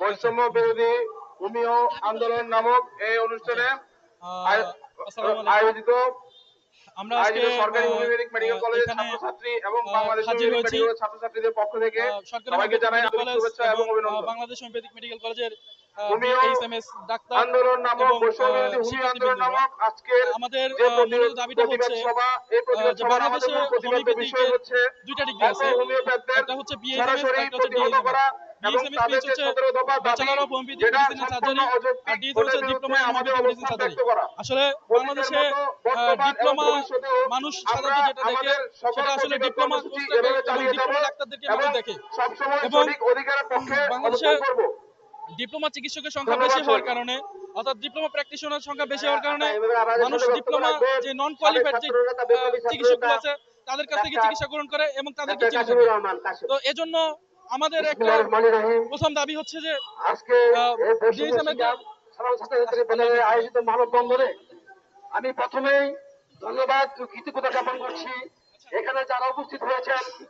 বৈষম্য বিরোধী ভূমি আন্দোলন নামক এই অনুষ্ঠানে। আয়োজিত আমরা আজকে সরকারি হোমিওপ্যাথিক মেডিকেল কলেজের ছাত্রছাত্রী এবং বাংলাদেশ হোমিওপ্যাথিক মেডিকেল ছাত্রছাত্রীদের পক্ষ থেকে সবাইকে জানাই আন্তরিক শুভেচ্ছা এবং অভিনন্দন। বাংলাদেশ হোমিওপ্যাথিক মেডিকেল কলেজের এইচএমএস ডাক্তার আন্দোলন নামক এবং, বৈষম্য আহ, বিরোধী ভূমি আন্দোলন নামক আজকের আমাদের প্রতিবাদ মূলত দাবিটা হচ্ছে এই প্রতিবাদ যে আমাদের মূল প্রতিবাদ্য বিষয় হচ্ছে দুইটা ডিগ্রি আছে। হোমিওপ্যাথদের একটা হচ্ছে বিএসএমএস একটা হচ্ছে ডিএসএমএস এবং তাদের যে হচ্ছে সতেরো দফা দাবি ব্যাচেলর অফ হোমিওপ্যাথিক যেটা সম্পূর্ণ অযৌক্তিক আর ডিতে হচ্ছে ডিপ্লোমা আমাদের অবস্থান ব্যক্ত করা। আসলে বাংলাদেশে অতীতের মতো বর্তমান এবং ডিপ্লোমা মানুষ সাধারণত যেটা দেখে সেটা আসলে ডিপ্লোমা এভাবে চালিয়ে ডিপ্লোমা ডাক্তারদেরকে মানুষ দেখে। সবসময় সঠিক অধিকারের পক্ষে অবস্থান করব। ডিপ্লোমা চিকিৎসকের সংখ্যা বেশি হওয়ার কারণে অর্থাৎ ডিপ্লোমা প্র্যাকটিশনার সংখ্যা বেশি হওয়ার কারণে মানুষ ডিপ্লোমা যে নন কোয়ালিফাইড যে চিকিৎসকগুলো আছে তাদের কাছ থেকে চিকিৎসা গ্রহণ করে এবং তাদেরকে চিকিৎসা। তো এজন্য আমাদের একটা প্রথম দাবি হচ্ছে যে আয়োজিত মানববন্ধনে আমি প্রথমেই ধন্যবাদ কৃতজ্ঞতা জ্ঞাপন করছি। এখানে যারা উপস্থিত হয়েছেন